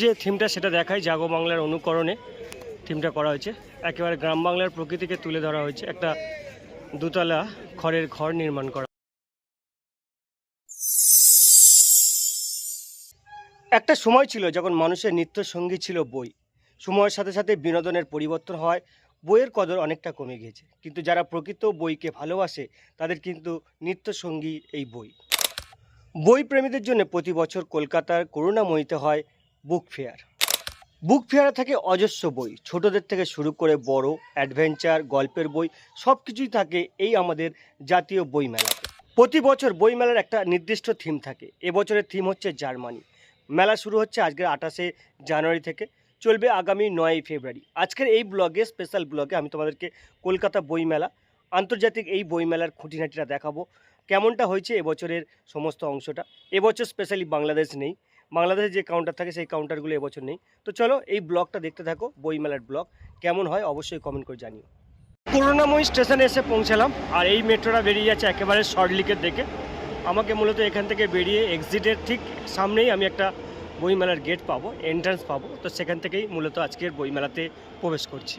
যে থিমটা সেটা দেখাই জাগো বাংলার অনুকরণে থিমটা করা হয়েছে। একেবারে গ্রাম বাংলার প্রকৃতিকে তুলে ধরা হয়েছে একটা দুতলা খড়ের ঘর নির্মাণ করা। একটা সময় ছিল যখন মানুষের নিত্য সঙ্গী ছিল বই। সময়ের সাথে সাথে বিনোদনের পরিবর্তন হয়, বইয়ের কদর অনেকটা কমে গিয়েছে। কিন্তু যারা প্রকৃত বইকে ভালোবাসে, তাদের কিন্তু নিত্য সঙ্গী এই বই। বই প্রেমীদের জন্য প্রতি বছর কলকাতার করুণাময়ীতে হয় বুক ফেয়ার বুক ফেয়ারে থাকে অজস্র বই, ছোটদের থেকে শুরু করে বড় অ্যাডভেঞ্চার গল্পের বই সব কিছুই থাকে এই আমাদের জাতীয় বই মেলাতে। প্রতি বছর বই মেলার একটা নির্দিষ্ট থিম থাকে। এবছরের থিম হচ্ছে জার্মানি। মেলা শুরু হচ্ছে আজকের আঠাশে জানুয়ারি থেকে, চলবে আগামী নয়ই ফেব্রুয়ারি। আজকের এই ব্লগে স্পেশাল ব্লগে আমি তোমাদেরকে কলকাতা বই মেলা, আন্তর্জাতিক এই বই মেলার খুঁটিনাটিটা দেখাবো, কেমনটা হয়েছে এবছরের সমস্ত অংশটা। এবছর স্পেশালি বাংলাদেশ নেই। বাংলাদেশে যে কাউন্টার থাকে সেই কাউন্টারগুলো এবছর নেই। তো চলো এই ব্লগটা দেখতে থাকো, বইমেলার ব্লগ। কেমন হয় অবশ্যই কমেন্ট করে জানিও। করুণাময়ী স্টেশনে এসে পৌঁছালাম আর এই মেট্রোটা বেরিয়ে যাচ্ছে একেবারে শর্টলিকের দেখে আমাকে মূলত এখান থেকে বেরিয়ে এক্সিটের ঠিক সামনেই আমি একটা বইমেলার গেট পাবো এন্ট্রান্স পাবো। তো সেখান থেকেই মূলত আজকের বইমেলাতে প্রবেশ করছি।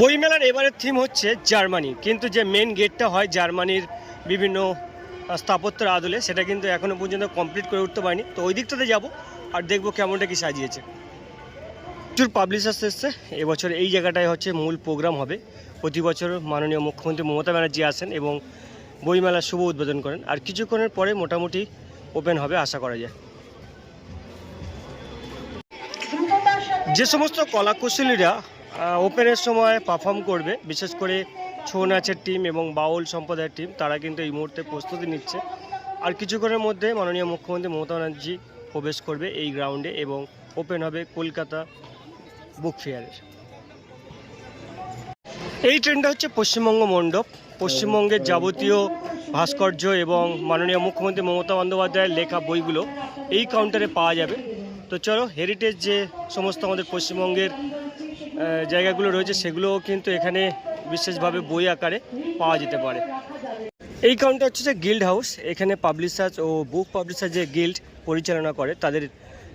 বইমেলার এবারের থিম হচ্ছে জার্মানি। কিন্তু যে মেন গেটটা হয় জার্মানির বিভিন্ন স্থাপত্যের আদলে সেটা কিন্তু এখনও পর্যন্ত কমপ্লিট করে উঠতে পারিনি। তো ওই দিকটাতে যাব আর দেখব কেমনটা কি সাজিয়েছে। প্রচুর পাবলিশার্স এসছে। এবছর এই জায়গাটায় হচ্ছে মূল প্রোগ্রাম হবে। প্রতি বছর মাননীয় মুখ্যমন্ত্রী মমতা ব্যানার্জি আসেন এবং বইমেলার শুভ উদ্বোধন করেন। আর কিছুক্ষণের পরে মোটামুটি ওপেন হবে আশা করা যায়। যে সমস্ত কলাকুশলীরা ওপেনের সময় পারফর্ম করবে, বিশেষ করে ছৌ নাচের টিম এবং বাউল সম্প্রদায়ের টিম তারা কিন্তু এই মুহূর্তে প্রস্তুতি নিচ্ছে। আর কিছুক্ষণের মধ্যে মাননীয় মুখ্যমন্ত্রী মমতা ব্যানার্জি প্রবেশ করবে এই গ্রাউন্ডে এবং ওপেন হবে কলকাতা বুক ফেয়ারের এই ট্রেনটা হচ্ছে পশ্চিমবঙ্গ মণ্ডপ। পশ্চিমবঙ্গের যাবতীয় ভাস্কর্য এবং মাননীয় মুখ্যমন্ত্রী মমতা বন্দ্যোপাধ্যায়ের লেখা বইগুলো এই কাউন্টারে পাওয়া যাবে। তো চলো হেরিটেজ যে সমস্ত আমাদের পশ্চিমবঙ্গের জায়গাগুলো রয়েছে সেগুলোও কিন্তু এখানে বিশেষভাবে বই আকারে পাওয়া যেতে পারে। এই কাউন্টার হচ্ছে যে গিল্ড হাউস। এখানে পাবলিশার্স ও বুক পাবলিশার যে গিল্ড পরিচালনা করে, তাদের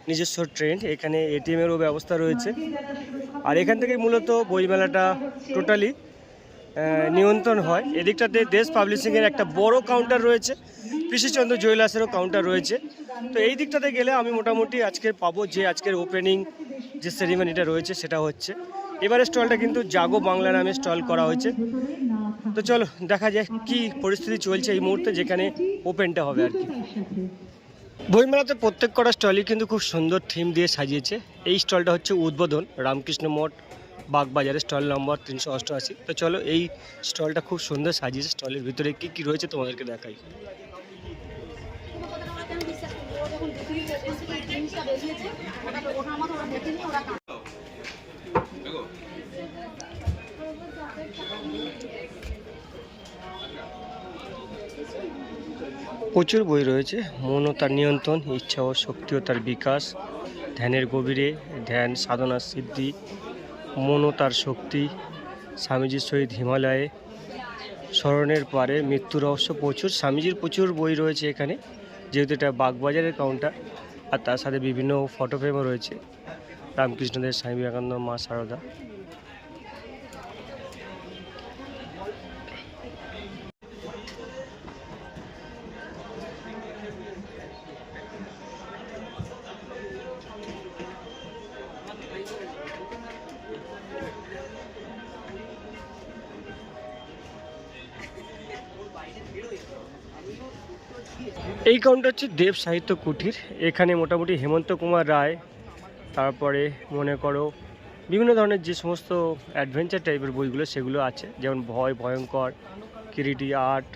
নিজস্ব ট্রেন্ড। এখানে এটিএমেরও ব্যবস্থা রয়েছে। আর এখান থেকে মূলত বইমেলাটা টোটালি নিয়ন্ত্রণ হয়। এদিকটাতে দেশ পাবলিশিংয়ের একটা বড় কাউন্টার রয়েছে। কৃষিচন্দ্র জুয়েলার্সেরও কাউন্টার রয়েছে। তো এই দিকটাতে গেলে আমি মোটামুটি আজকের পাবো যে আজকের ওপেনিং যে সেরিমনিটা রয়েছে, সেটা হচ্ছে। এবারে স্টলটা কিন্তু জাগো বাংলা নামে স্টল করা হয়েছে। তো চলো, দেখা যায় কি পরিস্থিতি চলছে এই মুহূর্তে যেখানে ওপেনটা হবে আর কি। বইমেলাতে প্রত্যেক কটা স্টলই কিন্তু খুব সুন্দর থিম দিয়ে সাজিয়েছে। এই স্টলটা হচ্ছে উদ্বোধন, রামকৃষ্ণ মঠ, বাগবাজারের স্টল নম্বর তিনশো অষ্টআশি। তো চলো, এই স্টলটা খুব সুন্দর সাজিয়েছে। স্টলের ভিতরে কি কি রয়েছে তোমাদেরকে দেখাই। প্রচুর বই রয়েছে। মন ও তার নিয়ন্ত্রণ, ইচ্ছা ও শক্তি ও তার বিকাশ, ধ্যানের গভীরে ধ্যান, সাধনার সিদ্ধি, মন ও তার শক্তি, স্বামীজির সহিত হিমালয়ে, স্মরণের পারে মৃত্যু রহস্য প্রচুর, স্বামীজির প্রচুর বই রয়েছে এখানে, যেহেতু এটা বাগবাজারের কাউন্টার আর তার সাথে বিভিন্ন ফটো ফ্রেমও রয়েছে। রামকৃষ্ণদেব স্বামী বিবেকানন্দ, মা সারদা। এই কাউন্টার হচ্ছে দেব সাহিত্য কুটির। এখানে মোটামুটি হেমন্ত কুমার রায়, তারপরে মনে করো বিভিন্ন ধরনের যে সমস্ত অ্যাডভেঞ্চার টাইপের বইগুলো, সেগুলো আছে। যেমন ভয়, ভয়ঙ্কর, কিরিটি আর্ট,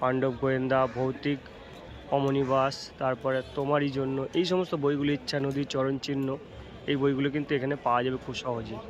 পাণ্ডব, গোয়েন্দা, ভৌতিক, অমনিবাস, তারপরে তোমারই জন্য। এই সমস্ত বইগুলো ইচ্ছা, নদী, চরণ চিহ্ন, এই বইগুলো কিন্তু এখানে পাওয়া যাবে খুব সহজেই।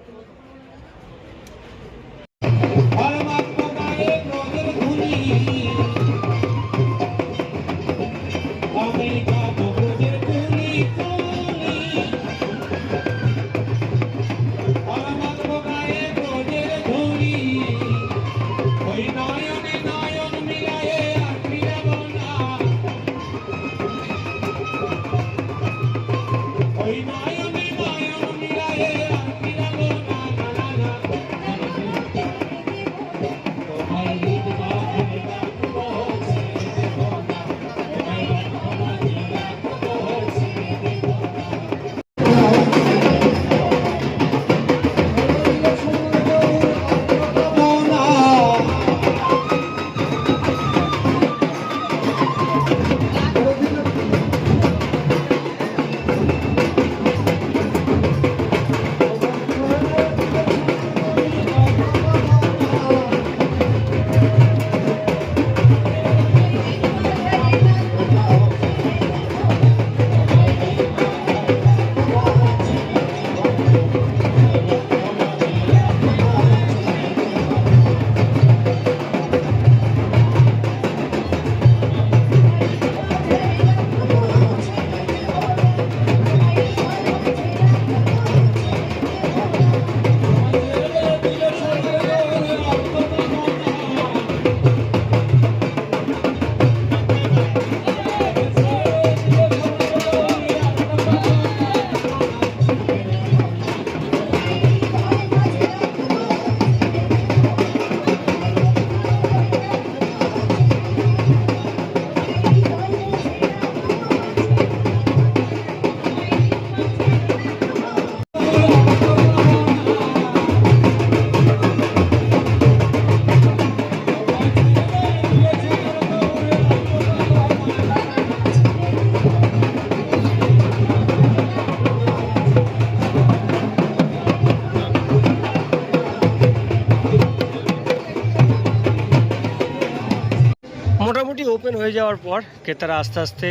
ওপেন হয়ে যাওয়ার পর ক্রেতারা আস্তে আস্তে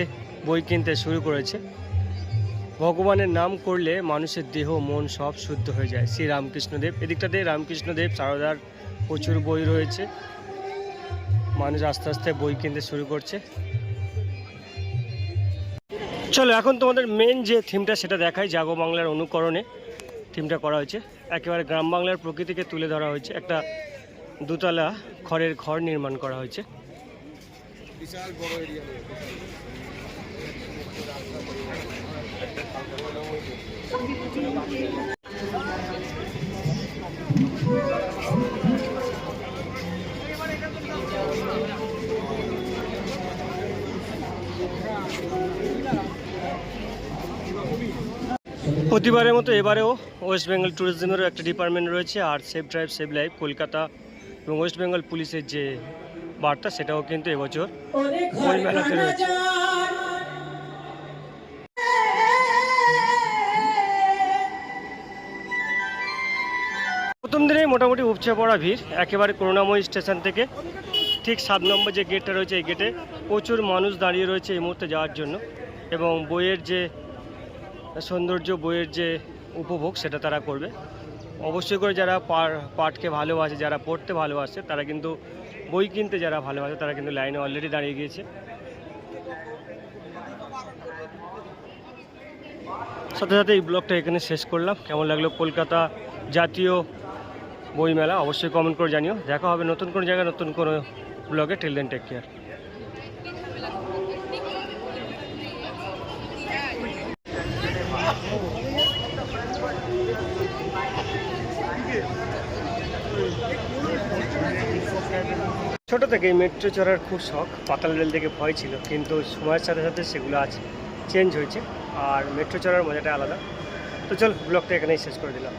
বই কিনতে শুরু করেছে। ভগবানের নাম করলে মানুষের দেহ, মন সব শুদ্ধ হয়ে যায়। শ্রী রামকৃষ্ণদেব এদিকটাতে রামকৃষ্ণদেব, সারদার প্রচুর বই রয়েছে। মানুষ আস্তে আস্তে বই কিনতে শুরু করছে। চলো, এখন তোমাদের মেন যে থিমটা সেটা দেখাই জাগো বাংলার অনুকরণে। থিমটা করা হয়েছে। একেবারে গ্রাম বাংলার প্রকৃতিকে তুলে ধরা হয়েছে। একটা দুতলা খড়ের ঘর নির্মাণ করা হয়েছে। প্রতিবারের মতো এবারেও ওয়েস্ট বেঙ্গল ট্যুরিজমেরও একটা ডিপার্টমেন্ট রয়েছে, আর safe drive save life, Kolkata এবং ওয়েস্ট বেঙ্গল পুলিশের যে বার্তা সেটাও কিন্তু এবছর বই মেলাতে রয়েছে। প্রথম দিনেই মোটামুটি উপচে পড়া ভিড় একেবারে করুণাময়ী স্টেশন থেকে। ঠিক সাত নম্বর যে গেটটা রয়েছে এই গেটে প্রচুর মানুষ দাঁড়িয়ে রয়েছে এই মুহূর্তে যাওয়ার জন্য। এবং বইয়ের যে সৌন্দর্য বইয়ের যে উপভোগ সেটা তারা করবে। অবশ্যই করে যারা পাঠকে ভালোবাসে যারা পড়তে ভালোবাসে তারা কিন্তু বই কিনতে যারা ভালোবাসে, তারা কিন্তু লাইনে অলরেডি দাঁড়িয়ে গিয়েছে। সাথে সাথে এই ব্লগটা এখানে শেষ করলাম। কেমন লাগল কলকাতা জাতীয় বইমেলা? অবশ্যই কমেন্ট করে জানিও। দেখা হবে নতুন কোনো জায়গায়, নতুন কোনো ব্লগে টেলদেন টেক কেয়ার ছোট থেকে মেট্রো চড়ার খুব শখ, পাতাল রেল থেকে ভয় ছিল, কিন্তু সময়ের সাথে সাথে সেগুলো আজ চেঞ্জ হয়েছে, আর মেট্রো চড়ার মজাটা আলাদা। তো চল ব্লগটা এখানেই শেষ করে দিলাম।